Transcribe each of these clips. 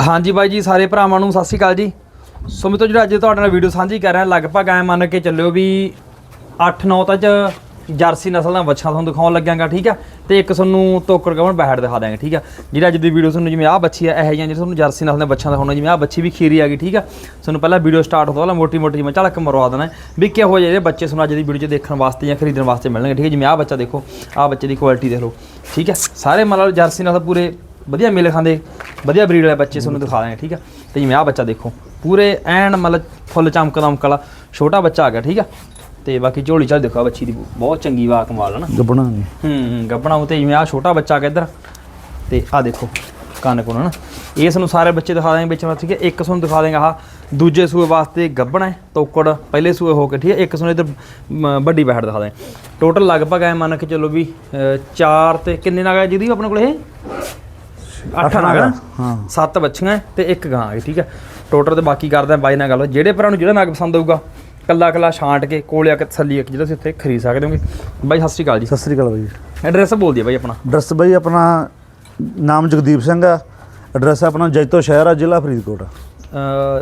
ਹਾਂਜੀ ਬਾਈ ਜੀ, ਸਾਰੇ ਭਰਾਵਾਂ ਨੂੰ ਸਤਿ ਸ਼੍ਰੀ ਅਕਾਲ ਜੀ। ਸੋ ਮਿੱਤਰੋ ਜਿਹੜਾ ਅੱਜ ਤੁਹਾਡੇ ਨਾਲ ਵੀਡੀਓ ਸਾਂਝੀ ਕਰ ਰਿਹਾ, ਲਗਭਗ ਐ ਮੰਨ ਕੇ ਚੱਲਿਓ ਵੀ 8-9 'ਚ ਜਰਸੀ ਨਸਲ ਦਾ ਬੱਚਾ ਤੁਹਾਨੂੰ ਦਿਖਾਉਣ ਲੱਗਾਂਗਾ ਠੀਕ ਆ? ਤੇ ਇੱਕ ਤੁਹਾਨੂੰ ਤੋਕੜ ਕਵਣ ਬੈਠ ਦਿਖਾ ਦਾਂਗੇ ਠੀਕ ਆ? ਜਿਹੜਾ ਅੱਜ ਦੀ ਵੀਡੀਓ ਤੁਹਾਨੂੰ ਜਿਵੇਂ ਆਹ ਬੱਚੀ ਆ, ਇਹ ਜਿਹੀਆਂ ਜਿਹੜੇ ਤੁਹਾਨੂੰ ਜਰਸੀ ਨਸਲ ਦੇ ਬੱਚਿਆਂ ਦਿਖਾਉਣਾ ਜਿਵੇਂ ਆਹ ਬੱਚੀ ਵੀ ਖੀਰੀ ਆ ਗਈ, ਠੀਕ ਆ? ਤੁਹਾਨੂੰ ਪਹਿਲਾਂ ਵੀਡੀਓ ਸਟਾਰਟ ਹੋਣ ਪਹਿਲਾਂ ਮੋਟੀ ਮੋਟੀ ਜਿਵੇਂ ਝਲਕ ਮਰਵਾ ਦੇਣਾ ਵੀ ਕਿਹੋ ਜਿਹੇ ਬੱਚੇ ਤੁਹਾਨੂੰ ਅੱਜ ਦੀ ਵੀਡੀਓ 'ਚ ਦੇਖਣ ਵਾਸਤੇ ਜਾਂ ਖਰੀਦਣ ਵਾਸਤੇ ਮਿਲਣਗੇ, ਠੀਕ ਹੈ ਜਿਵੇਂ ਆਹ ਬੱਚਾ ਦੇਖੋ, ਆਹ ਬੱਚੇ ਦੀ ਕੁਆਲਿਟੀ ਦੇਖ ਲਓ, ਠੀਕ ਹੈ ਸਾਰੇ ਮਤਲਬ ਜਰਸੀ ਨਸਲ ਪੂਰੇ ਵਧੀਆ ਮੇਲ ਖਾਂਦੇ ਵਧੀਆ ਬਰੀਡ ਵਾਲੇ ਬੱਚੇ ਤੁਹਾਨੂੰ ਦਿਖਾ ਦਾਂਗੇ ਠੀਕ ਆ? ਤੇ ਜਿਵੇਂ ਆਹ ਬੱਚਾ ਦੇਖੋ ਪੂਰੇ ਐਨ ਮਤਲਬ ਫੁੱਲ ਚਮਕ ਦਮਕ ਵਾਲਾ ਛੋਟਾ ਬੱਚਾ ਆ ਗਿਆ ਠੀਕ ਆ? ਤੇ ਬਾਕੀ ਝੋਲੀ ਚਾਲ ਦੇਖੋ ਬੱਚੀ ਦੀ ਬਹੁਤ ਚੰਗੀ ਵਾ ਕਮਾਲ ਹੈ ਨਾ। ਗੱਬਣਾ ਨਹੀਂ ਹੂੰ ਗੱਬਣਾ ਉਤੇ ਜਿਵੇਂ ਆਹ ਛੋਟਾ ਬੱਚਾ ਆ ਗਿਆ ਇੱਧਰ ਤੇ ਆਹ ਦੇਖੋ ਕੰਨ ਕੋਨ ਨਾ। ਇਹ ਸਾਨੂੰ ਸਾਰੇ ਬੱਚੇ ਦਿਖਾ ਦਾਂਗੇ ਵਿੱਚ ਠੀਕ ਹੈ ਇੱਕ ਤੁਹਾਨੂੰ ਦਿਖਾ ਦਾਂਗੇ ਆਹ ਦੂਜੇ ਸੂਏ ਵਾਸਤੇ ਗੱਬਣਾ ਹੈ ਤੋਕੜ ਪਹਿਲੇ ਸੂਏ ਹੋ ਕੇ ਠੀਕ ਹੈ ਇੱਕ ਤੁਹਾਨੂੰ ਇੱਧਰ ਵੱਡੀ ਬੈਠ ਦਿਖਾ ਦਾਂਗੇ ਟੋਟਲ ਲਗਭਗ ਐ ਮੰਨ ਕੇ ਚੱਲੋ ਵੀ 4 ਤੇ ਕਿੰਨੇ ਨਗ ਹੈ ਜਿਹਦੀ ਆਪਣੇ ਕੋਲ ਇਹ? 8 ਨਗ। ਹੈ। ਸੱਤ ਬੱਚੀਆਂ ਤੇ ਇੱਕ ਗਾਂ ਹੈ ਠੀਕ ਹੈ। ਟੋਟਲ ਤੇ ਬਾਕੀ ਕਰਦੇ ਆ ਬਾਈ ਨਾਲ ਗੱਲ ਜਿਹੜੇ ਭਰਾ ਨੂੰ ਜਿਹੜਾ ਨਗ ਪਸੰਦ ਆਊਗਾ ਕੱਲਾ ਕੱਲਾ ਛਾਂਟ ਕੇ ਕੋਲੇ ਆ ਕੇ ਤਸੱਲੀ ਇੱਕ ਜਿਹੜਾ ਤੁਸੀਂ ਇੱਥੇ ਖਰੀਦ ਸਕਦੇ ਹੋਗੇ। ਬਾਈ ਸਤਿ ਸ਼੍ਰੀ ਅਕਾਲ ਜੀ। ਸਤਿ ਸ੍ਰੀ ਅਕਾਲ ਬਾਈ। ਐਡਰੈਸ ਬੋਲ ਦਿਓ ਬਾਈ ਆਪਣਾ। ਐਡਰੈਸ ਬਾਈ ਆਪਣਾ ਨਾਮ ਜਗਦੀਪ ਸਿੰਘ ਆ। ਐਡਰੈਸ ਆਪਣਾ ਜੈਤੋ ਸ਼ਹਿਰ ਆ ਜ਼ਿਲ੍ਹਾ ਫਰੀਦਕੋਟ। ਅ,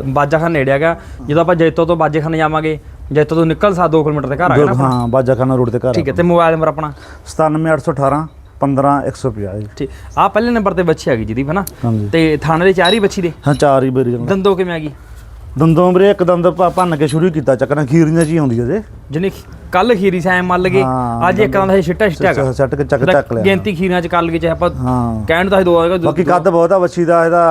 ਬਾਜਾਖਾਨ ਨੇੜੇ ਹੈਗਾ। ਜਦੋਂ ਆਪਾਂ ਜੈਤੋ ਤੋਂ ਬਾਜੇਖਾਨ ਜਾਵਾਂਗੇ ਜੈਤੋ ਤੋਂ ਨਿਕਲ ਸਾ 2 ਕਿਲੋਮੀਟਰ ਦੇ ਘਰ ਆ ਗਿਆ ਨਾ? ਹਾਂ ਬਾਜਾਖਾਨਾ ਰੋਡ ਤੇ ਘਰ ਠੀਕ ਹੈ ਤੇ ਮੋਬਾਈਲ ਨੰਬਰ ਆਪਣਾ? 97818 15150 ਜੀ ਠੀਕ। ਆ ਪਹਿਲੇ ਨੰਬਰ ਤੇ ਬੱਚੀ ਹੈਗੀ ਜਿਹਦੀ ਹਨਾ? ਹਾਂਜੀ। ਤੇ ਥਾਣੇ ਦੇ ਚਾਰ ਹੀ ਬੱਚੀ ਦੇ? ਹਾਂ ਚਾਰ ਹੀ ਬੇਰੀ ਦੰਦੋ ਕਿਵੇਂ ਹੈਗੀ ਦੰਦੋਂ ਵੀਰੇ ਇੱਕ ਦੰਦ ਭਾ- ਭੰਨ ਕੇ ਸ਼ੁਰੂ ਕੀਤਾ ਚੱਕਣਾ ਖੀਰੀਆਂ ਚ ਹੀ ਆਉਂਦੀ ਅਜੇ ਜਿਹਨੇ ਕੱਲ ਖੀਰੀ ਸੈਂ ਮੱਲ ਗਏ ਹਾਂ, ਅੱਜ ਇੱਕ ਦਾ ਛਿੱਟਾ ਛਿੱਟਾ ਹੈਗਾ। ਸੱਟ ਕੇ ਚੱਕ ਚੱਕ ਲਿਆ। ਗਿਣਤੀ ਖੀਰੀਆਂ ਚ ਕੱਲ ਗਏ ਚਾਹੇ ਆਪਾਂ ਹਾਂ। ਕਹਿਣ ਦਾ ਸੀ ਦੋ ਹੈਗਾ ਬਾਕੀ ਕੱਦ ਬਹੁਤ ਆ ਵੱਛੀ ਦਾ ਇਹਦਾ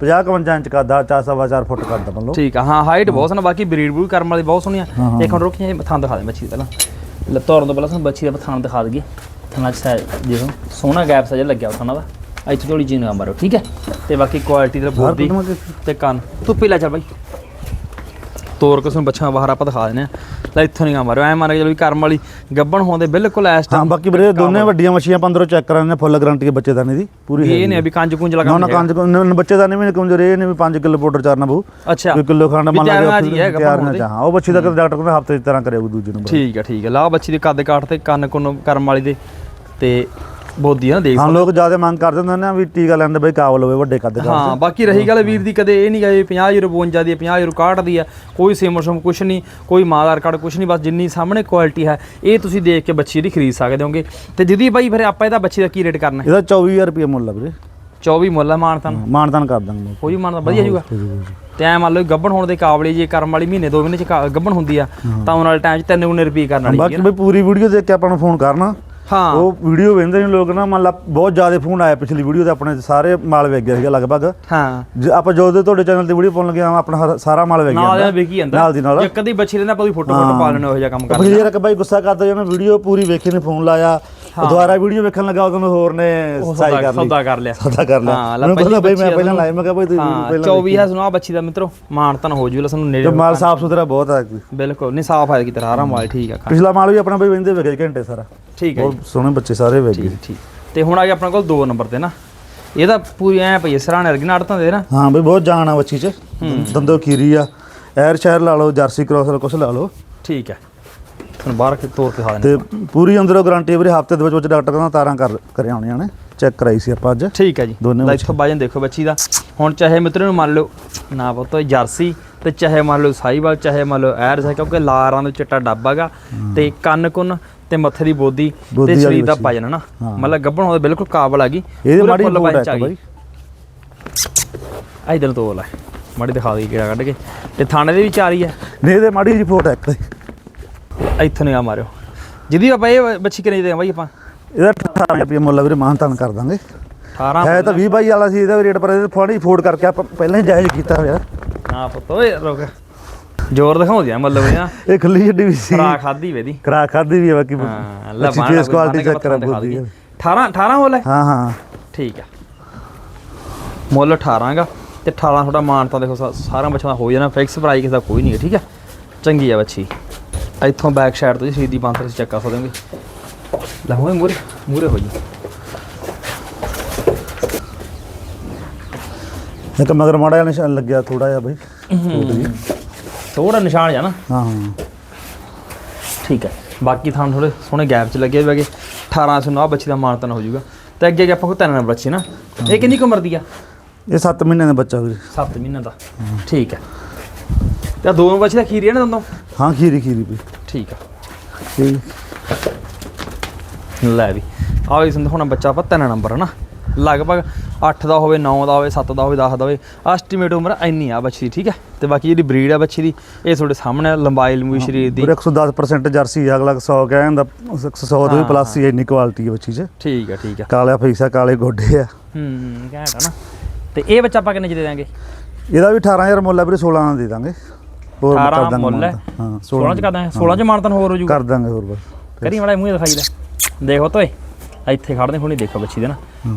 50 55 ਇੰਚ ਕੱਦ ਆ 4 ਸਵਾ 4 ਫੁੱਟ ਕੱਦ ਮੰਨ ਲਓ। ਠੀਕ ਆ ਹਾਂ ਹਾਈਟ ਬਹੁਤ ਸੋਹਣਾ ਬਾਕੀ ਬਰੀਡ ਬੂਡ ਕਰਮ ਵਾਲੀ ਬਹੁਤ ਸੋਹਣੀਆਂ ਹਾਂ, ਹਾਂ। ਇੱਕ ਹੁਣ ਰੁਕੀ ਥਾਂ ਦਿਖਾ ਦੇ ਦਾ ਪਹਿਲਾਂ। ਲੱਤੋਰਨ ਤੋਂ ਪਹਿਲਾਂ ਤੁਹਾਨੂੰ ਬੱਚੀ ਦਾ ਥਾਂ ਦਿਖਾ ਦਈਏ। ਸਾਇ- ਦੇਖੋ ਸੋਹਣਾ ਗੈਪ ਸਜਾ ਲੱਗਿਆ ਉਹਨਾਂ ਦਾ। ਇੱਥੇ ਥੋੜੀ ਜਿਹੀ ਨਾ ਮਾਰੋ ਠੀਕ ਹੈ? ਤੇ ਬਾਕੀ ਕੁਆਲਿਟੀ ਤੇ ਬੋਦੀ ਤੇ ਕੰਨ। ਤੂੰ ਪੀ ਲੈ ਚੱਲ ਬਾਈ। ਤੋਰ ਕੇ ਤੁਹਾਨੂੰ ਬੱਚਾ ਬਾਹਰ ਆਪਾਂ ਦਿਖਾ ਦਿੰਦੇ ਆ ਲੈ ਇੱਥੋਂ ਨਹੀਂ ਮਾਰੋ ਐ ਮੰਨ ਕੇ ਚਲੋ ਵੀ ਕਰਮ ਵਾਲੀ ਗੱਬਣ ਹੋਂਦੇ ਬਿਲਕੁਲ ਐਸ ਹਾਂ ਬਾਕੀ ਵੀਰੇ ਦੋਨੇ ਵੱਡੀਆਂ ਮੱਛੀਆਂ 15 ਚੈੱਕ ਕਰਾਣੇ ਫੁੱਲ ਗਾਰੰਟੀ ਹੈ ਬੱਚੇ ਦਾਨੇ ਦੀ ਪੂਰੀ ਇਹ ਹੈਗੀ ਨੇ ਵੀ ਕੰਜ ਕੁੰਜ ਲਗਾ ਨਾ ਨਾ ਕੰਜ ਬੱਚੇ ਦਾਨੇ ਵੀ ਕਮਜ਼ੋਰ ਇਹ ਨੇ ਵੀ 5 ਕਿਲੋ ਪਾਊਡਰ ਚਾਰਨਾ ਬਹੁ ਅੱਛਾ। ਕੋਈ ਕਿਲੋ ਖਾਣਾ ਮੰਨ ਤਿਆਰੀਆਂ ਜੀ ਹੈ ਲਾ ਗੱਭਣ ਤਿਆਰ ਨਾ ਦੇ। ਚਾਹਾਂ ਉਹ ਬੱਚੀ ਦਾ ਡਾਕਟਰ ਕਹਿੰਦਾ ਹਫ਼ਤੇ ਦੀ ਤਰ੍ਹਾਂ ਕਰਿਆ ਦੂਜੇ ਨੰਬਰ ਠੀਕ ਹੈ ਠੀਕ ਹੈ ਲਾ ਬੱਚੀ ਦੇ ਕੱਦ ਕਾਠ ਤੇ ਕੰਨ ਕੁੰਨ ਕਰਮ ਵਾਲੀ ਦੇ। ਤੇ ਬੋਦੀ ਆ ਨਾ ਦੇਖ ਹਾਂ ਲੋਕ ਜ਼ਿਆਦਾ ਮੰਗ ਕਰਦੇ ਹੁੰਦੇ ਨੇ ਵੀ ਟੀਕਾ ਲੈਣ ਦੇ ਬਈ ਕਾਬਲ ਹੋਵੇ ਵੱਡੇ ਕੱਦ ਦਾ ਹਾਂ ਬਾਕੀ ਰਹੀ ਗੱਲ ਵੀਰ ਦੀ ਕਦੇ ਇਹ ਨਹੀਂ ਗਏ 50 ਯੂਰੋ 52 ਦੀ ਹੈ, 50 ਯੂਰੋ 61 ਦੀ ਹੈ ਕੋਈ ਸਿਮਰ ਸਮ ਕੁਛ ਨਹੀਂ ਕੋਈ ਮਾਦਾਰ ਕਾਰਡ ਕੁਛ ਨਹੀਂ ਬਸ ਜਿੰਨੀ ਸਾਹਮਣੇ ਕੁਆਲਿਟੀ ਹੈ ਇਹ ਤੁਸੀਂ ਦੇਖ ਕੇ ਬੱਚੀ ਦੀ ਖਰੀਦ ਸਕਦੇ ਹੋਗੇ। ਤੇ ਜਿਹਦੀ ਬਾਈ ਫਿਰ ਆਪਾਂ ਇਹਦਾ ਬੱਚੀ ਦਾ ਕੀ ਰੇਟ ਕਰਨਾ ਇਹਦਾ 24000 ਰੁਪਏ ਮੁੱਲ ਆ ਵੀਰੇ। 24 ਮੁੱਲ ਹੈ ਮਾਨਤਨ? ਮਾਨਤਾਨ ਕਰ ਦਾਂਗੇ ਕੋਈ ਮਾਨਤਾ ਵਧੀਆ ਜੂਗਾ ਤੇ ਐ ਮੰਨ ਲਓ ਗੱਬਣ ਹੋਣ ਦੇ ਕਾਬਲੇ ਜੇ ਕਰਮ ਵਾਲੀ ਮਹੀਨੇ ਦੋ ਮਹੀਨੇ ਚ ਗੱਭਣ ਹੁੰਦੀ ਆ ਤਾਂ ਉਹਨਾਂ ਵਾਲੇ ਟਾਈਮ ਚ ਤਿੰਨ ਗੁਣੇ ਰੁਪਏ ਕਰਨ ਵਾਲੀ ਬਾਕੀ ਬਈ ਪੂਰੀ ਵੀਡੀਓ ਦੇਖ ਕੇ ਆਪਾਂ ਨੂੰ ਫੋਨ ਕਰਨਾ। ਹਾਂ। ਉਹ ਵੀਡੀਓ ਵੇਖਦੇ ਨੇ ਲੋਕ ਨਾ ਮੰਨ ਲਾ ਬਹੁਤ ਜ਼ਿਆਦਾ ਫੋਨ ਆਇਆ ਪਿਛਲੀ ਵੀਡੀਓ ਤੇ ਆਪਣੇ ਸਾਰੇ ਮਾਲ ਵੇਚ ਗਿਆ ਸੀਗਾ ਲਗਭਗ। ਹਾਂ। ਆਪਾਂ ਜਦੋਂ ਦੇ ਤੁਹਾਡੇ ਚੈਨਲ ਤੇ ਵੀਡੀਓ ਪਾਉਣ ਲੱਗੇ ਆ ਆਪਣਾ ਸਾਰਾ ਮਾਲ ਵੇਚ ਨਾਲ ਗਿਆ ਇਹ ਵਿਕੀ ਜਾਂਦਾ। ਨਾਲ ਦੀ ਨਾਲ। ਜੇ ਕਦੀ ਬੱਚੀ ਲੈਂਦਾ ਆਪਾਂ ਉਹਦੀ ਫੋਟੋ ਫੋਟੋ ਪਾ ਲੈਣੇ ਉਹ ਜਿਹਾ ਕੰਮ ਕਰ ਫਿਰ ਇੱਕ ਬਾਈ ਗੁੱਸਾ ਕਰਦਾ ਜਦੋਂ ਵੀਡੀਓ ਪੂਰੀ ਵੇਖੀ ਨੇ ਫੋਨ ਲਾਇਆ। ਦੁਬਾਰਾ ਵੀਡੀਓ ਵੇਖਣ ਲੱਗਾ ਉਦੋਂ ਹੋਰ ਨੇ ਸਾਈ ਕਰ ਲਈ। ਸੌਦਾ ਕਰ ਲਿਆ। ਸੌਦਾ ਕਰ ਲਿਆ। ਹਾਂ, ਮੈਨੂੰ ਪਹਿਲੀ ਬਈ ਮੈਂ ਆ ਪਹਿਲਾਂ ਲਾਇਆ ਮੈਂ ਕਿਹਾ ਬਈ ਤੂੰ ਪਹਿਲਾਂ 24 ਹੈ ਸੁਣਾ ਬੱਚੀ ਦਾ ਮਿੱਤਰੋ। ਮਾਨਤਨ ਹੋ ਜੂਲਾ ਸਾਨੂੰ ਨੇੜੇ ਮਾਲ ਸਾਫ਼ ਸੁਥਰਾ ਬਹੁਤ ਆ। ਬਿਲਕੁਲ ਨਹੀਂ ਸਾਫ਼ ਹੈ ਕਿ ਤਰ੍ਹਾਂ ਆਰਾਮ ਵਾਲੀ ਠੀਕ ਆ ਪਿਛਲਾ ਮਾਲ ਵੀ ਆਪਣਾ ਬਈ ਵੰਦੇ ਵੇਖੇ ਘੰਟੇ ਸਾਰਾ। ਠੀਕ ਹੈ ਸੋਹਣੇ ਬੱਚੇ ਸਾਰੇ ਵੇਚ ਗਏ। ਠੀਕ ਠੀਕ। ਤੇ ਹੁਣ ਆ ਗਿਆ ਆਪਣਾ ਕੋਲ 2 ਨੰਬਰ ਤੇ ਨਾ। ਇਹਦਾ ਪੂਰੀ ਐ ਪਈ ਸਰਾਣੇ ਵਰਗੀ ਨਾੜਤਾਂ ਦੇ ਨਾ। ਹਾਂ ਬਈ ਬਹੁਤ ਜਾਨ ਆ ਬੱਚੀ ਚ। ਦੰਦੋ ਖੀਰੀ ਆ। ਐਰ ਸ਼ਹਿਰ ਲਾ ਲਓ ਜਰਸੀ ਕ੍ਰੋਸ ਲਾ ਕੁਛ ਲਾ ਲਓ। ਠੀਕ ਹੈ। ਹੁਣ ਬਾਹਰ ਕੇ ਤੋਰ ਕੇ ਖਾ ਦੇਣਾ ਤੇ ਪੂਰੀ ਅੰਦਰੋਂ ਗਾਰੰਟੀ ਵੀਰੇ ਹਫ਼ਤੇ ਦੇ ਵਿੱਚ ਵਿੱਚ ਡਾਕਟਰ ਕਹਿੰਦਾ ਤਾਰਾਂ ਕਰ ਕਰਿਆ ਆਉਣੀਆਂ ਨੇ। ਚੈੱਕ ਕਰਾਈ ਸੀ ਆਪਾਂ ਅੱਜ। ਠੀਕ ਹੈ ਜੀ। ਦੋਨੇ ਇੱਥੋਂ ਬਾਜਨ ਦੇਖੋ ਬੱਚੀ ਦਾ। ਹੁਣ ਚਾਹੇ ਮਿੱਤਰ ਨੂੰ ਮੰਨ ਲਓ ਨਾ ਪੁੱਤੋ ਜਰਸੀ ਤੇ ਚਾਹੇ ਮੰਨ ਲਓ ਸਾਈਵਾਲ ਚਾਹੇ ਮੰਨ ਲਓ ਐਰਸ ਹੈ ਕਿਉਂਕਿ ਲਾਰਾਂ ਦਾ ਚਿੱਟਾ ਡੱਬਾਗਾ ਤੇ ਕੰਨ ਕੁੰਨ ਤੇ ਮੱਥੇ ਦੀ ਬੋਦੀ ਤੇ ਸਰੀਰ ਦਾ। ਪਾਜਨ ਨਾ ਹਾਂ। ਮਤਲਬ ਗੱਭਣ ਹੋਵੇ ਬਿਲਕੁਲ ਕਾਬਲ ਆ ਗਈ ਇਹਦੇ ਮਾੜੀ ਆ ਹੈ ਗਈ ਬਾਈ। ਆ ਇਧਰ ਤੋਂ ਲੈ ਮਾੜੀ ਦਿਖਾ ਦੇ ਕਿਹੜਾ ਕੱਢ ਕੇ। ਤੇ ਥਾਣੇ ਦੇ ਵਿੱਚ ਆ ਰਹੀ ਹੈ ਨਹੀਂ ਇਹਦੇ ਮਾੜੀ ਜੀ ਫੋਟ ਹੈ ਇੱਕ ਇੱਥੋਂ ਨਹੀਂ ਆ ਮਾਰਿਓ। ਜਿਹਦੀ ਆਪਾਂ ਇਹ ਬੱਚੀ ਕਿੰਨੇ ਦੇ ਬਾਈ ਆਪਾਂ? ਇਹਦਾ 18 ਰੁਪਏ ਮੁੱਲ ਵੀਰੇ ਮਾਨ ਤਾਨ ਕਰ ਦਾਂਗੇ। 18 ਹੈ ਤਾਂ 20 ਬਾਈ ਵਾਲਾ ਸੀ ਇਹਦਾ ਰੇਟ ਪਰ ਇਹਦੇ ਫੋੜੀ ਫੋਟ ਕਰਕੇ ਆਪਾਂ ਪਹਿਲਾਂ ਹੀ ਜਾਇਜ਼ ਕੀਤਾ ਹੋਇਆ। ਨਾ ਪੁੱਤ ਓਏ ਰੁਕ। ਜ਼ੋਰ ਦਿਖਾਉਂਦੀ ਆ ਮਤਲਬ ਇਹ ਇਹ ਖੁੱਲੀ ਛੱਡੀ ਵੀ ਸੀ। ਖਰਾ ਖਾਦੀ ਵੇਦੀ ਕਰਾ ਖਾਦੀ ਵੀ ਬਾਕੀ ਹਾਂ ਲੈ ਫੇਸ ਕੁਆਲਿਟੀ ਚੈੱਕ ਕਰਾ ਦਈਏ। 18 18 ਹੋਲ? ਹੈ ਹਾਂ। ਹਾਂ ਠੀਕ ਆ। ਮੁੱਲ 18 ਗਾ ਤੇ 18 ਤੁਹਾਡਾ ਮਾਨ ਤਾਂ ਦੇਖੋ ਸਾਰਾ ਬੱਚਾ ਹੋ ਜਾਣਾ। ਫਿਕਸ ਪ੍ਰਾਈਸ ਕਿਸੇ ਦਾ ਕੋਈ ਨਹੀਂ ਹੈ ਠੀਕ ਆ? ਚੰਗੀ ਆ ਬੱਚੀ। ਇੱਥੋਂ ਬੈਕ ਸਾਈਡ ਤੋਂ ਜੀ ਸਿੱਧੀ ਬਾਂਦਰ ਤੁਸੀਂ ਚੈੱਕ ਕਰ ਸਕਦੇ ਹੋਗੇ। ਲੈ ਹੋਏ ਮੂਰੇ ਮੂਰੇ ਹੋ ਜੀ। ਇੱਕ ਮਗਰ ਮਾੜਾ ਲੱਗਿਆ ਥੋੜਾ ਜਿਹਾ ਬਾਈ। ਥੋੜਾ ਨਿਸ਼ਾਨ ਜਾ ਨਾ। ਹਾਂ ਹਾਂ। ਠੀਕ ਹੈ। ਬਾਕੀ ਤੁਹਾਨੂੰ ਥੋੜੇ ਸੋਹਣੇ ਗੈਪ ਚ ਲੱਗੇ ਹੋਏਗੇ 18 ਸੌ ਨੌ ਬੱਚੀ ਦਾ ਮਾਨਤਨ ਹੋ ਜਾਊਗਾ। ਤੇ ਅੱਗੇ ਅੱਗੇ ਆਪਾਂ ਕੋ ਤਿੰਨ ਨੰਬਰ ਬੱਚੀ ਨਾ। ਇਹ ਕਿੰਨੀ ਕੁ ਉਮਰ ਦੀ ਆ? ਇਹ 7 ਮਹੀਨੇ ਦਾ ਬੱਚਾ ਵੀਰੇ। 7 ਮਹੀਨੇ ਦਾ। ਠੀਕ ਹੈ। ਤੇ ਦੋ ਬੱਚੇ ਦਾ ਖੀਰੀ ਹੈ ਨਾ ਦੋਨੋਂ ਹਾਂ ਖੀਰੀ ਖੀਰੀ ਵੀ ਠੀਕ ਆ। ਠੀਕ। ਲੈ ਵੀ। ਆਹ ਵੀ ਸੰਦ ਹੁਣ ਬੱਚਾ ਆਪਾਂ ਤਿੰਨ ਨੰਬਰ ਹੈ ਨਾ। ਲਗਭਗ 8 ਦਾ ਹੋਵੇ 9 ਦਾ ਹੋਵੇ 7 ਦਾ ਹੋਵੇ 10 ਦਾ ਹੋਵੇ ਐਸਟੀਮੇਟ ਉਮਰ ਇੰਨੀ ਆ ਬੱਚੀ ਦੀ ਠੀਕ ਹੈ? ਤੇ ਬਾਕੀ ਜਿਹੜੀ ਬਰੀਡ ਆ ਬੱਚੀ ਦੀ ਇਹ ਤੁਹਾਡੇ ਸਾਹਮਣੇ ਲੰਬਾਈ ਲੰਬੂਈ ਸਰੀਰ ਦੀ। ਵੀਰੇ 110% ਜਰਸੀ ਅਗਲਾ 100 ਕਹਿੰਦਾ 100 ਤੋਂ ਵੀ ਪਲੱਸ ਹੀ ਇੰਨੀ ਕੁਆਲਿਟੀ ਹੈ ਬੱਚੀ 'ਚ। ਠੀਕ ਆ ਠੀਕ ਆ। ਕਾਲਾ ਫੀਸਾ ਕਾਲੇ ਗੋਡੇ ਆ। ਹੂੰ ਘੈਂਟ ਆ ਨਾ। ਤੇ ਇਹ ਬੱਚਾ ਆਪਾਂ ਕਿੰਨੇ ਚ ਦੇ ਦਾਂਗੇ ਇਹਦਾ ਵੀ 18000 ਮੁੱਲ ਆ ਵੀਰੇ 16 ਦਾ ਦੇ ਦਾਂਗੇ। ਹੋਰ 18 ਕਰ ਦਾਂਗੇ ਮੁੱਲ ਹੈ। ਮਾਨਤਾ। ਹਾਂ 16 ਚ ਕਰ ਦਾਂਗੇ। 16 ਚ ਮਾਨਤਨ ਹੋਰ ਹੋ ਜੂਗਾ। ਕਰ ਦਾਂਗੇ ਹੋਰ ਬਸ। ਕਰੀ ਮਾੜਾ ਮੂੰਹ ਦਿਖਾਈ ਲੈ ਦੇਖੋ ਤੋਏ ਇੱਥੇ ਖੜਦੇ ਹੁਣੀ ਦੇਖੋ ਬੱਚੀ ਦੇ ਨਾ।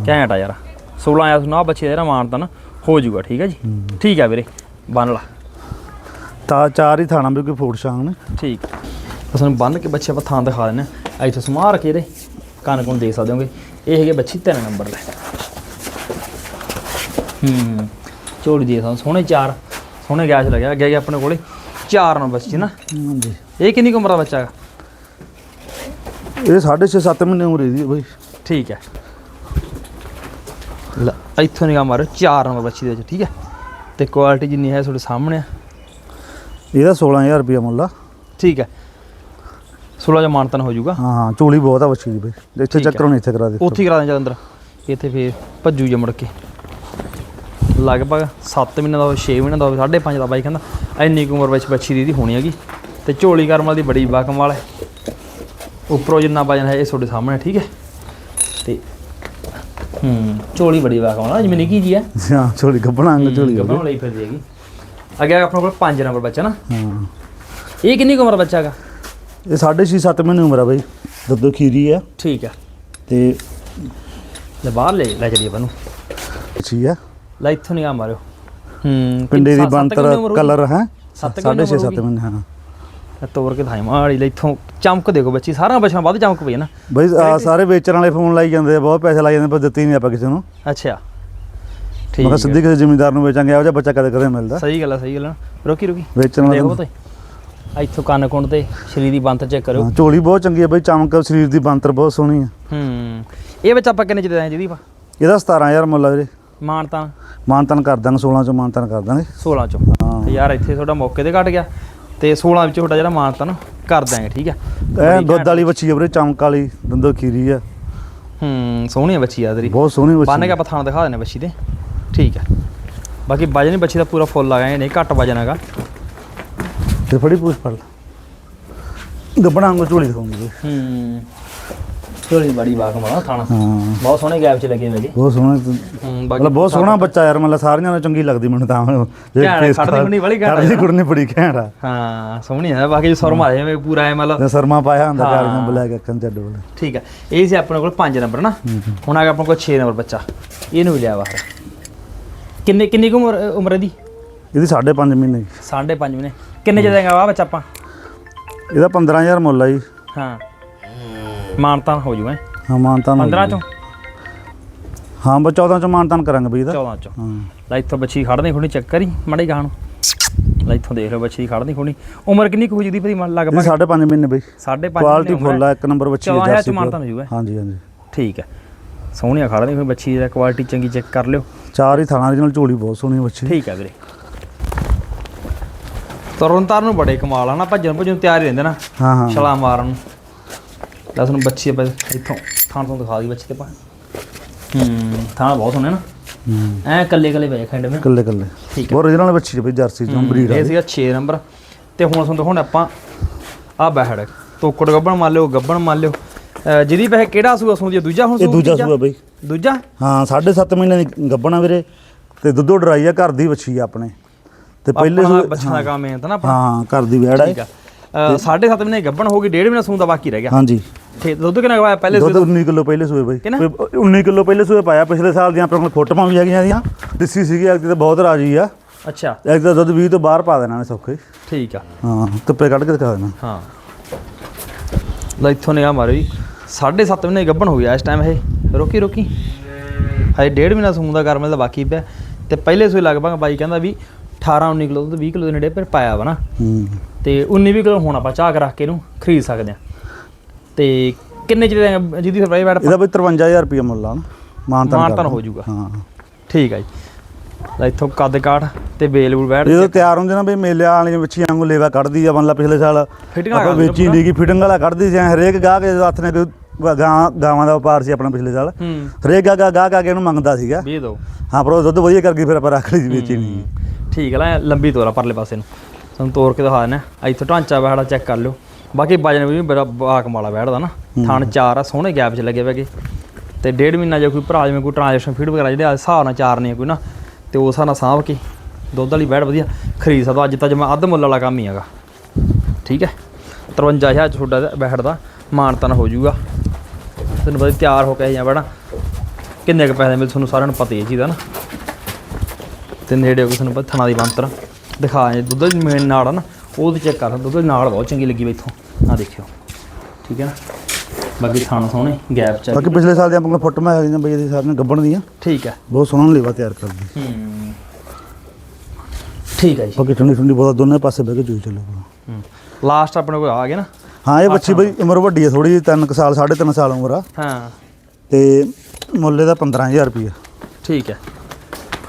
ਘੈਂਟ ਆ ਯਾਰ। 16 ਆਇਆ ਸੁਣਾ ਬੱਚੇ ਦਾ ਮਾਨਤਨ ਹੋ ਜੂਗਾ ਠੀਕ ਹੈ ਜੀ? ਠੀਕ ਆ ਵੀਰੇ ਬੰਨ ਲਾ। ਤਾਂ ਚਾਰ ਹੀ ਥਾਣਾ ਵੀ ਕੋਈ ਫੂਡ ਸ਼ਾਂਗ ਨੇ। ਠੀਕ। ਉਹਨੂੰ ਬੰਨ ਕੇ ਬੱਚੇ ਆਪਾਂ ਥਾਂ ਦਿਖਾ ਦਿੰਦੇ ਆ ਇੱਥੇ ਸਮਾਰ ਕੇ ਇਹਦੇ। ਕੰਨ ਕੋਲ ਦੇਖ ਸਕਦੇ ਹੋਗੇ। ਇਹ ਹੈਗੇ ਬੱਚੀ ਤਿੰਨ ਨੰਬਰ ਲੈ। ਹੂੰ। ਝੋਲੀ ਦੇ ਸਾਨੂੰ ਸੋਹਣੇ ਚਾਰ। ਸੋਹਣੇ ਗੈਸ ਲੱਗਿਆ। ਅੱਗੇ ਅੱਗੇ ਆਪਣੇ ਕੋਲੇ ਚਾਰ ਨੰਬਰ ਬੱਚੀ ਨਾ। ਹਾਂਜੀ। ਇਹ ਕਿੰਨੀ ਕੁ ਉਮਰ ਦਾ ਬੱਚਾ ਹੈਗਾ? ਇਹ 6.5 7 ਮਹੀਨੇ ਉਮਰ ਦੀ ਹੈ ਬਈ। ਠੀਕ ਹੈ। ਇੱਥੋਂ ਨਿਗਾਹ ਮਾਰੋ ਚਾਰ ਨੰਬਰ ਬੱਚੀ ਦੇ ਵਿੱਚ ਠੀਕ ਹੈ? ਤੇ ਕੁਆਲਿਟੀ ਜਿੰਨੀ ਹੈ ਤੁਹਾਡੇ ਸਾਹਮਣੇ ਆ। ਇਹਦਾ 16000 ਰੁਪਏ ਮੁੱਲ ਆ। ਠੀਕ ਹੈ। 16 ਜਾਂ ਮਾਨਤਨ ਹੋ ਜਾਊਗਾ। ਹਾਂ ਹਾਂ ਚੋਲੀ ਬਹੁਤ ਆ ਬੱਚੀ ਦੀ ਬਈ। ਇੱਥੇ ਚੱਕਰ ਨਹੀਂ ਇੱਥੇ ਕਰਾ ਦੇ ਉੱਥੇ ਕਰਾ ਦਿੰਦੇ ਅੰਦਰ। ਇੱਥੇ ਫੇਰ ਭੱਜੂ ਜਾ ਮੁੜ ਕੇ। ਲਗਭਗ 7 ਮਹੀਨੇ ਦਾ ਹੋਵੇ 6 ਮਹੀਨੇ ਦਾ ਹੋਵੇ 5.5 ਦਾ ਬਾਈ ਕਹਿੰਦਾ ਇੰਨੀ ਕੁ ਉਮਰ ਵਿੱਚ ਬੱਚੀ ਦੀ ਹੋਣੀ ਹੈਗੀ। ਤੇ ਝੋਲੀ ਕਰਮ ਵਾਲੀ ਦੀ ਬੜੀ ਬਾ ਕਮਾਲ ਹੈ। ਉੱਪਰੋਂ ਜਿੰਨਾ ਵਜਨ ਹੈ ਇਹ ਤੁਹਾਡੇ ਸਾਹਮਣੇ ਠੀਕ ਹੈ? ਤੇ ਹੂੰ। ਝੋਲੀ ਬੜੀ ਹੈ ਜਿਵੇਂ ਨਿੱਕੀ ਜੀ ਹੈ ਹਾਂ ਚੋਲੀ ਗੱਬਣਾ ਅੰਗ ਚੋਲੀ ਆ ਗੱਭਣ ਲਈ ਫਿਰਦੀ ਹੈਗੀ। ਅੱਗੇ ਆਪਣੇ ਕੋਲ 5 ਨੰਬਰ ਬੱਚਾ ਨਾ। ਹਾਂ। ਇਹ ਕਿੰਨੀ ਉਮਰ ਬੱਚਾ ਹੈਗਾ? ਇਹ 6.5 7 ਮਹੀਨੇ ਉਮਰ ਆ ਬਈ। ਦੁੱਧ ਖੀਰੀ ਆ। ਠੀਕ ਹੈ ਤੇ ਲੈ ਬਾਹਰ ਲੈ ਲੈ ਚਲੀਏ ਬਨੂੰ ਅੱਛੀ ਆ। ਲੈ ਇੱਥੋਂ ਨਹੀਂ ਆ ਮਾਰਿਓ। ਹੂੰ ਪਿੰਡੇ ਦੀ ਬੰਤਰ? ਕਲਰ ਹੈ? ਸੱਤ ਕੁ ਮਹੀਨੇ 6.5 ਉਮਰ 7 ਮਹੀਨੇ ਹਾਂ। ਤੋੜ ਕੇ ਦਿਖਾਈ ਮਾੜੀ ਲੈ ਇੱਥੋਂ ਚਮਕ ਦੇਖੋ ਬੱਚੀ ਸਾਰਾ ਬੱਚਾ ਵੱਧ ਚਮਕ ਪਈ ਹੈ ਨਾ। ਬਈ ਆਹ ਸਾਰੇ ਵੇਚਣ ਵਾਲੇ ਫੋਨ ਲਾਈ ਜਾਂਦੇ ਆ ਬਹੁਤ ਪੈਸੇ ਲਾਈ ਜਾਂਦੇ ਪਰ ਦਿੱਤੀ ਨਹੀਂ ਆਪਾਂ ਕਿਸੇ ਨੂੰ। ਅੱਛਾ। ਮੈਂ ਠੀਕ ਕਿਹਾ ਹੈ ਸਿੱਧੀ ਕਿਸੇ ਜ਼ਿਮੀਂਦਾਰ ਨੂੰ ਵੇਚਾਂਗੇ ਇਹੋ ਜਿਹਾ ਬੱਚਾ ਕਦੇ ਕਦੇ ਮਿਲਦਾ। ਸਹੀ ਗੱਲ ਹੈ ਸਹੀ ਗੱਲ ਹੈ ਰੋਕੀ ਰੋਕੀ। ਵੇਚਣ ਦੇਖੋ ਵਾਲਾ ਤੇ ਇੱਥੋਂ ਕੰਨ ਕੁੰਨ ਤੇ ਸ਼ਰੀਰ ਦੀ ਬੰਤ ਚੈੱਕ ਕਰਿਓ। ਹਾਂ ਝੋਲੀ ਬਹੁਤ ਚੰਗੀ ਹੈ ਬਈ ਚਮਕ ਸਰੀਰ ਦੀ ਬੰਤਰ ਬਹੁਤ ਸੋਹਣੀ ਆ। ਹੂੰ। ਇਹ ਬੱਚਾ ਆਪਾਂ ਕਿੰਨੇ ਚ ਦੇ ਜਿਹਦੀ ਪਾ ਇਹਦਾ 17000 ਮੁੱਲ ਆ ਵੀਰੇ। ਮਾਨ ਤਾਂ ਮਾਨਤਨ ਕਰ ਦਾਂਗੇ 16 ਚੋਂ ਮਾਨਤਨ ਕਰ ਦਾਂਗੇ। 16 ਚੋਂ। ਹਾਂ। ਤੇ ਯਾਰ ਇੱਥੇ ਤੁਹਾਡਾ ਮੌਕੇ ਤੇ ਘਟ ਗਿਆ। ਤੇ 16 ਵਿੱਚ ਤੁਹਾਡਾ ਜਿਹੜਾ ਮਾਨ ਤਾਂ ਨਾ ਕਰ ਦਾਂਗੇ ਠੀਕ ਹੈ ਇਹ ਦੁੱਧ ਵਾਲੀ ਬੱਚੀ ਆ ਵੀਰੇ ਚਮਕ ਵਾਲੀ ਦੰਦੋ ਖੀਰੀ ਆ। ਹੂੰ ਸੋਹਣੀ ਬੱਚੀ ਆ ਤੇਰੀ। ਬਹੁਤ ਸੋਹਣੀ ਬੱਚੀ ਬੰਨ ਕੇ ਆਪਾਂ ਦਿਖਾ ਦਿੰਦੇ ਬੱਚੀ ਦੇ ਠੀਕ ਹੈ ਬਾਕੀ ਵਜਨ ਬੱਚੀ ਦਾ ਪੂਰਾ ਫੁੱਲ ਲਗਾਏ ਨਹੀਂ ਘੱਟ ਵਜਨ ਹੈਗਾ। ਤੇ ਫੜੀ ਪੂਛ ਫੜ ਗੱਬਣਾ ਵਾਂਗੂ ਝੋਲੀ ਦਿਖਾਉਂਗੀ। ਹੂੰ। ਝੋਲੀ ਬੜੀ ਬਾਗ ਮਾਰਾ ਥਾਣਾ। ਹਾਂ। ਬਹੁਤ ਸੋਹਣੇ ਗੈਪ ਚ ਲੱਗੇ ਹੋਏ ਬਹੁਤ ਸੋਹਣਾ ਮਤਲਬ ਬਹੁਤ ਸੋਹਣਾ ਬੱਚਾ ਯਾਰ ਮਤਲਬ ਸਾਰਿਆਂ ਨੂੰ ਚੰਗੀ ਲੱਗਦੀ ਮੈਨੂੰ ਤਾਂ ਘੈਂਟ ਆ, ਘੈਂਟ ਆ ਖੜਦੀ ਕੁੜਨੀ ਬੜੀ ਘੈਂਟ ਆ। ਹਾਂ ਸੋਹਣੀ ਹੈ ਬਾਕੀ ਜੋ ਸੁਰਮਾ ਹੈ। ਜਿਵੇਂ ਪੂਰਾ ਹੈ ਮਤਲਬ ਤੇ ਸਰਮਾ ਪਾਇਆ ਹੁੰਦਾ ਹਾਂ। ਕਾਲੀਆਂ ਬਲੈਕ ਅੱਖਾਂ ਚੱਡ ਵਾਲੇ ਠੀਕ ਹੈ ਇਹ ਸੀ ਆਪਣੇ ਕੋਲ 5 ਨੰਬਰ ਨਾ। ਹੁਣ ਆ ਗਿਆ ਆਪਣੇ ਕੋਲ 6 ਨੰਬਰ ਬੱਚਾ। ਇਹਨੂੰ ਵੀ ਲਿਆ ਬਾਹਰ। ਕਿੰਨੇ ਕਿੰਨੀ ਕੁ ਉਮਰ ਉਮਰ ਦੀ ਇਹਦੀ 5.5 ਮਹੀਨੇ ਦੀ। 5.5 ਮਹੀਨੇ। ਕਿੰਨੇ ਚ ਦੇਗਾ ਵਾ ਬੱਚਾ ਆਪਾਂ? ਇਹਦਾ 15000 ਮੁੱਲ ਆ ਜੀ। ਹਾਂ। ਮਾਨਤਾਨ ਹੋ ਜੂ ਹੈ ਹਾਂ ਮਾਨਤਾਨ ਹੋ 15 ਜਾਊ। ਚੋਂ? ਹਾਂ ਬਸ 14 ਚੋਂ ਮਾਨਤਾਨ ਕਰਾਂਗੇ ਬਈ ਇਹਦਾ। 14 ਚੋਂ। ਲੈ ਇੱਥੋਂ ਬੱਚੀ ਖੜਨੀ ਖੁਣੀ ਚੈੱਕ ਕਰੀ ਮੜੀ ਨੂੰ। ਲੈ ਇੱਥੋਂ ਦੇਖ ਲਓ ਬੱਚੀ ਖੜਨੀ ਖੁਣੀ ਉਮਰ ਕਿੰਨੀ ਕੁ ਹੋ ਜੂਦੀ ਭਰੀ ਮਨ ਲੱਗ ਇਹ 5.5 ਮਹੀਨੇ ਬਈ। 5.5 ਕੁਆਲਿਟੀ ਫੁੱਲ ਆ ਇੱਕ ਨੰਬਰ ਬੱਚੀ ਹੈ 14,000 ਚ ਜਰਸੀ ਮਾਨਤਾਨ ਹੋ ਜੂਗਾ। ਹਾਂਜੀ ਹਾਂਜੀ। ਠੀਕ ਹੈ। ਸੋਹਣੀਆਂ ਖੜਨੀ ਕੋਈ ਬੱਚੀ ਦਾ ਕੁਆਲਿਟੀ ਚੰਗੀ ਚੈੱਕ ਕਰ ਲਿਓ। ਚਾਰ ਹੀ ਥਾਣਾ ਨਾਲ ਝੋਲੀ ਬਹੁਤ ਸੋਹਣੀ ਬੱਚੀ ਠੀਕ ਹੈ ਵੀਰੇ। ਤਰਨ ਤਾਰਨ ਨੂੰ ਬੜੇ ਕਮਾਲ ਆ ਨਾ ਭੱਜਣ ਭੁੱਜਣ ਤਿਆਰ ਹੀ ਰਹਿੰਦੇ ਨਾ ਹਾਂ ਹਾਂ। ਛਲਾ ਮਾਰਨ ਨੂੰ। ਲੈ ਤੁਹਾਨੂੰ ਬੱਚੀ ਆਪਾਂ ਇੱਥੋਂ ਥਾਂ ਤੋਂ ਦਿਖਾ ਦੀ ਬੱਚੀ ਤੇ ਪਾ ਹੂੰ ਥਾਂ ਬਹੁਤ ਸੋਹਣੇ ਨਾ। ਹੂੰ। ਐ ਕੱਲੇ ਕੱਲੇ ਪਏ ਖੰਡ ਮੇ। ਕੱਲੇ ਕੱਲੇ। ਠੀਕ ਹੈ ਉਹ origignal ਬੱਚੀ ਹੈ ਬਈ ਜਰਸੀ ਤੋਂ ਬਰੀਡ ਆ ਇਹ ਸੀਗਾ 6 ਨੰਬਰ। ਤੇ ਹੁਣ ਤੁਹਾਨੂੰ ਦਿਖਾਉਣਾ ਆਪਾਂ ਆ ਬੈਹੜ ਤੋਕੜ ਗੱਬਣ ਮੰਨ ਲਿਓ ਗੱਬਣ ਮੰਨ ਲਿਓ। ਜਿਹਦੀ ਵੈਸੇ ਕਿਹੜਾ ਸੂਆ ਸੁਣਦੀ ਆ? ਦੂਜਾ ਹੁਣ ਇਹ ਦੂਜਾ ਸੂਆ ਬਈ। ਦੂਜਾ? ਹਾਂ 7.5 ਮਹੀਨੇ ਦੀ ਗੱਬਣਾ ਵੀਰੇ। ਤੇ ਦੁੱਧੋ ਡਰਾਈ ਆ ਘਰ ਦੀ ਬੱਚੀ ਆ ਆਪਣੇ। ਤੇ ਪਹਿਲੇ ਸੂਏ- ਬੱਚਾ ਦਾ ਕੰਮ ਮਿਹਨਤ ਨਾ ਆਪਣਾ। ਹਾਂ ਘਰ ਦੀ ਵੈੜ ਠੀਕ ਆ ਆ। ਅਹ ਸਾਢੇ ਸੱਤ ਮਹੀਨੇ ਗੱਬਣ ਹੋ ਗਈ ਡੇਢ ਮਹੀਨਾ ਸੂਣ ਦਾ ਬਾਕੀ ਰਹਿ ਗਿਆ। ਹਾਂਜੀ। ਠੀਕ ਦੁੱਧ ਕਿੰਨਾ ਗਵਾਇਆ ਪਹਿਲੇ ਦੁੱਧ ਸੂਏ 19 ਕਿਲੋ ਪਹਿਲੇ ਸੂਏ ਬਈ। ਕਿੰਨਾ? ਕੋਈ 19 ਕਿਲੋ ਪਹਿਲੇ ਸੂਏ ਪਾਇਆ ਪਿਛਲੇ ਸਾਲ ਦੀਆਂ ਆਪਣੇ ਕੋਲ ਫੋਟੋਆਂ ਵੀ ਹੈਗੀਆਂ ਦੀਆਂ ਦਿੱਸੀ ਸੀਗੀ ਐਕਟੀ ਤੇ ਬਹੁਤ ਰਾਜੀ ਆ। ਅੱਛਾ। ਇੱਕ ਤਾਂ ਦੁੱਧ 20 ਤੋਂ ਬਾਹਰ ਪਾ ਦੇਣਾ ਨੇ ਸੌਖੇ। ਠੀਕ ਆ। ਹਾਂ ਧੁੱਪੇ ਕੱਢ ਕੇ ਦਿਖਾ ਦੇਣਾ। ਹਾਂ। ਲੈ ਇੱਥੋਂ ਨਿਗਾਹ ਮਾਰੋ ਜੀ। ਸਾਢੇ ਸੱਤ ਮਹੀਨੇ ਗੱਭਣ ਹੋ ਗਿਆ ਇਸ ਟਾਈਮ ਇਹ। ਰੋਕੀ ਰੋਕੀ। ਹਜੇ ਡੇਢ ਮਹੀਨਾ ਸੂਣ ਦਾ ਗਰਮੇ ਦਾ ਬਾਕੀ ਪਿਆ। ਤੇ ਪਹਿਲੇ ਸੂਏ ਲਗਭਗ ਬਾਈ ਕਹਿੰਦਾ ਵੀ 18 19 ਕਿਲੋ ਤੋਂ 20 ਕਿਲੋ ਦੇ ਨੇੜੇ ਪਰ ਪਾਇਆ ਵਾ ਨਾ। ਹੂੰ। ਤੇ 19 20 ਕਿਲੋ ਹੁਣ ਆਪਾਂ ਚਾਕ ਰੱਖ ਕੇ ਇਹਨੂੰ ਖਰੀਦ ਸਕਦੇ ਆ। ਤੇ ਕਿੰਨੇ ਚ ਦੇ ਜਿਹਦੀ ਫਿਰ ਪ੍ਰਾਈਵੇਟ ਇਹਦਾ ਬਈ 53000 ਰੁਪਏ ਮੁੱਲ ਆ ਨਾ। ਮਾਨਤਾਨ ਮਾਨਤਾਨ। ਹੋ ਜਾਊਗਾ। ਹਾਂ। ਠੀਕ ਆ ਜੀ। ਲੈ ਇੱਥੋਂ ਕੱਦ ਕਾਠ ਤੇ ਬੇਲ ਬੂਲ ਬੈਠ ਜਦੋਂ ਤਿਆਰ ਹੁੰਦੇ ਨਾ ਬਈ ਮੇਲਿਆਂ ਵਾਲੀਆਂ ਬੱਚੀਆਂ ਵਾਂਗੂ ਲੇਵਾ ਕੱਢਦੀ ਆ ਮੰਨ ਲਾ ਪਿਛਲੇ ਸਾਲ ਫਿਟਿੰਗ ਆਪਾਂ ਵੇਚੀ ਨਹੀਂ ਗਈ ਫਿਟਿੰਗ ਵਾਲਾ ਕੱਢਦੀ ਸੀ ਐਂ ਹਰੇਕ ਗਾਹ ਕੇ ਜਦੋਂ ਹੱਥ ਨੇ ਕੋਈ ਗਾਂ ਗਾਵਾਂ ਦਾ ਵਪਾਰ ਸੀ ਆਪਣਾ ਪਿਛਲੇ ਸਾਲ। ਹੂੰ। ਹਰੇਕ ਗਾਹ ਗਾਹ ਗਾਹ ਕੇ ਇਹਨੂੰ ਮੰਗਦਾ ਸੀਗਾ। ਵੀ ਦੋ। ਹਾਂ ਪਰ ਉਹ ਦੁੱਧ ਵਧੀਆ ਕਰ ਗਈ ਫਿਰ ਆਪਾਂ ਰੱਖ ਲਈ ਸੀ ਵੇਚੀ ਨਹੀਂ। ਠੀਕ ਹੈ ਲੈ ਲੰਬੀ ਤੋਰਾ ਪਰਲੇ ਪਾਸੇ ਨੂੰ। ਤੁਹਾਨੂੰ ਤੋਰ ਕੇ ਦਿਖਾ ਦਿੰਦੇ ਆ। ਇੱਥੋਂ ਢਾਂਚਾ ਬੈਠਾ ਚੈੱਕ ਕਰ ਲਿਓ। ਬਾਕੀ ਵਜਨ ਵੀ ਬੜਾ ਬਾਕ ਮਾਲਾ ਬੈਠਦਾ ਨਾ। ਥਣ ਚਾਰ ਆ ਸੋਹਣੇ ਗੈਪ 'ਚ ਲੱਗੇ ਵੈਗੇ ਤੇ ਡੇਢ ਮਹੀਨਾ ਜੇ ਕੋਈ ਭਰਾ ਜਿਵੇਂ ਕੋਈ ਟ੍ਰਾਂਜੈਕਸ਼ਨ ਫੀਡ ਵਗੈਰਾ ਜਿਹੜੇ ਹਿਸਾਬ ਨਾਲ ਚਾਰਨੇ ਆ ਕੋਈ ਨਾ। ਤੇ ਉਸ ਹਿਸਾਬ ਨਾਲ ਸਾਂਭ ਕੇ ਦੁੱਧ ਵਾਲੀ ਬੈੜ ਵਧੀਆ ਖਰੀਦ ਸਕਦਾ। ਅੱਜ ਤਾਂ ਜਮਾ ਅੱਧ ਮੁੱਲ ਵਾਲਾ ਕੰਮ ਹੀ ਹੈਗਾ। ਠੀਕ ਹੈ? 53000 ਚ ਤੁਹਾਡਾ ਬੈਠ ਦਾ ਮਾਨਤਨ ਹੋ ਜਾਊਗਾ। ਤੈਨੂੰ ਪਤਾ ਤਿਆਰ ਹੋ ਕੇ ਜਾਂ ਬੜਾ ਕਿੰਨੇ ਕੁ ਪੈਸੇ ਮਿਲ ਤੁਹਾਨੂੰ ਸਾਰਿਆਂ ਨੂੰ ਪਤਾ ਹੀ ਹੈ ਚੀਜ਼ ਦਾ ਨਾ। ਤੇ ਨੇੜੇ ਹੋ ਕੇ ਤੁਹਾਨੂੰ ਪਤਾ ਥਣਾ ਦੀ ਬੰਤਰ ਦਿਖਾ ਜੇ ਦੁੱਧ ਦੀ ਮੇਨ ਆ ਨਾ। ਉਹ ਤੇ ਚੈੱਕ ਕਰ ਦੁੱਧ ਦੀ ਨਾੜ ਬਹੁਤ ਚੰਗੀ ਲੱਗੀ ਬਈ ਇੱਥੋਂ। ਆ ਦੇਖਿਓ। ਠੀਕ ਹੈ ਨਾ? ਬਾਕੀ ਥਣ ਸੋਹਣੇ ਗੈਪ ਚ ਆ। ਬਾਕੀ ਪਿਛਲੇ ਸਾਲ ਦੀਆਂ ਆਪਾਂ ਫੋਟੋਆਂ ਹੈਗੀਆਂ ਬਈ ਇਹਦੇ ਸਾਹਮਣੇ ਗੱਬਣ ਦੀਆਂ। ਠੀਕ ਹੈ। ਬਹੁਤ ਸੋਹਣਾ ਲੇਵਾ ਤਿਆਰ ਕਰਦੀ। ਹੂੰ। ਠੀਕ ਹੈ ਜੀ। ਬਾਕੀ ਠੰਡੀ ਠੰਡੀ ਬਹੁਤ ਦੋਨੇ ਪਾਸੇ ਬਹਿ ਕੇ ਚੂਈ ਚੱਲੋ। ਲਾਸਟ ਆਪਣੇ ਕੋਲ ਆ ਗਿਆ ਨਾ? ਹਾਂ ਇਹ ਬੱਚੀ ਬਈ ਉਮਰ ਵੱਡੀ ਹੈ ਥੋੜੀ 3 ਸਾਲ 3.5 ਸਾਲ ਉਮਰ ਆ। ਹਾਂ। ਤੇ ਮੁੱਲੇ ਦਾ 15000 ਰੁਪਏ ਠੀਕ ਹੈ।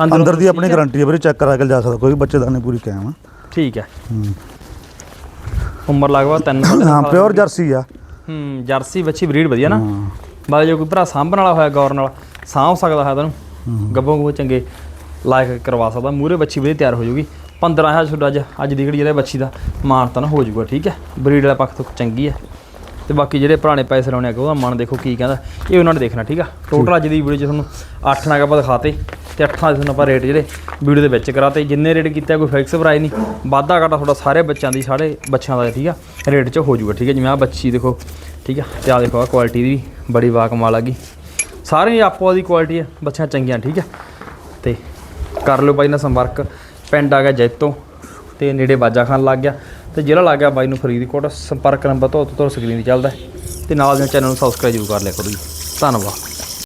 ਅੰਦਰ ਦੀ ਆਪਣੀ ਗਾਰੰਟੀ ਹੈ ਵੀਰੇ ਚੈੱਕ ਕਰਾ ਕੇ ਜਾ ਸਕਦਾ ਕੋਈ ਬੱਚੇਦਾਨੀ ਪੂਰੀ ਕਾਇਮ ਆ। ਠੀਕ ਹੈ। ਹੂੰ। ਉਮਰ ਲਗਭਗ 3 ਹਾਂ ਪਿਓਰ ਜਰਸੀ ਆ। ਹੂੰ ਜਰਸੀ ਬੱਚੀ ਬਰੀਡ ਵਧੀਆ ਨਾ। ਬਾਕੀ ਜੇ ਕੋਈ ਭਰਾ ਸਾਂਭਣ ਵਾਲਾ ਹੋਇਆ ਗੌਰ ਨਾਲ ਸਾਂਭ ਸਕਦਾ ਹੈ ਤੈਨੂੰ। ਗੱਬੋਂ ਗੋ ਚੰਗੇ ਲਾਇਕ ਕਰਵਾ ਸਕਦਾ ਮੂਰੇ ਬੱਚੀ ਵਧੀਆ ਤਿਆਰ ਹੋ ਜੂਗੀ। 15000 ਛੋਟਾ ਅੱਜ ਅੱਜ ਦੀ ਘੜੀ ਜਿਹੜਾ ਬੱਚੀ ਦਾ ਮਾਨਤਨ ਹੋ ਜੂਗਾ ਠੀਕ ਹੈ? ਬਰੀਡ ਵਾਲਾ ਪੱਖ ਤੋਂ ਚੰਗੀ ਹੈ। ਤੇ ਬਾਕੀ ਜਿਹੜੇ ਪੁਰਾਣੇ ਪੈਸੇ ਲਾਉਣੇ ਆ ਉਹਦਾ ਮਨ ਦੇਖੋ ਕੀ ਕਹਿੰਦਾ ਇਹ ਉਹਨਾਂ ਨੇ ਦੇਖਣਾ ਠੀਕ ਆ? ਟੋਟਲ ਅੱਜ ਦੀ ਵੀਡੀਓ 'ਚ ਤੁਹਾਨੂੰ 8 ਨਾਗ ਦਿਖਾਤੇ। ਤੇ 8 ਦੇ ਤੁਹਾਨੂੰ ਆਪਾਂ ਰੇਟ ਜਿਹੜੇ ਵੀਡੀਓ ਦੇ ਵਿੱਚ ਕਰਾਤੇ। ਜਿੰਨੇ ਰੇਟ ਕੀਤਾ ਕੋਈ ਫਿਕਸ ਪ੍ਰਾਈਸ ਨਹੀਂ। ਵਾਧਾ ਘਾਟਾ ਤੁਹਾਡਾ ਸਾਰੇ ਬੱਚਿਆਂ ਦੀ, ਸਾਰੇ ਬੱਚਿਆਂ ਦਾ, ਠੀਕ ਆ? ਰੇਟ 'ਚ ਹੋ ਜਾਊਗਾ, ਠੀਕ ਹੈ ਜਿਵੇਂ ਆ ਬੱਚੀ ਦੇਖੋ, ਠੀਕ ਆ? ਤੇ ਆ ਦੇਖੋ ਆ ਕੁਆਲਿਟੀ ਦੀ ਬੜੀ ਵਾ ਕਮਾਲ ਆ ਗਈ। ਸਾਰੇ ਆਪੋ ਦੀ ਕੁਆਲਿਟੀ ਹੈ ਬੱਚਿਆਂ ਚੰਗੀਆਂ, ਠੀਕ ਹੈ ਤੇ ਕਰ ਲਿਓ ਬਾਈ ਨਾਲ ਸੰਪਰਕ। ਪਿੰਡ ਆ ਗਿਆ ਜੈਤੋਂ, ਤੇ ਨੇੜੇ ਬਾਜਾ ਖਾਨ ਲੱਗ ਗਿਆ। ਤੇ ਜਿਹੜਾ ਲੱਗ ਗਿਆ ਬਾਈ ਨੂੰ ਫਰੀਦਕੋਟ, ਸੰਪਰਕ ਨੰਬਰ ਤੋਂ ਤੋਂ ਸਕਰੀਨ ਤੇ ਚੱਲਦਾ ਹੈ। ਤੇ ਨਾਲ ਦੇ ਚੈਨਲ ਨੂੰ ਸਬਸਕ੍ਰਾਈਬ ਜ਼ਰੂਰ ਕਰ ਲਿਆ ਕਰੋ ਜੀ। ਧੰਨਵਾਦ।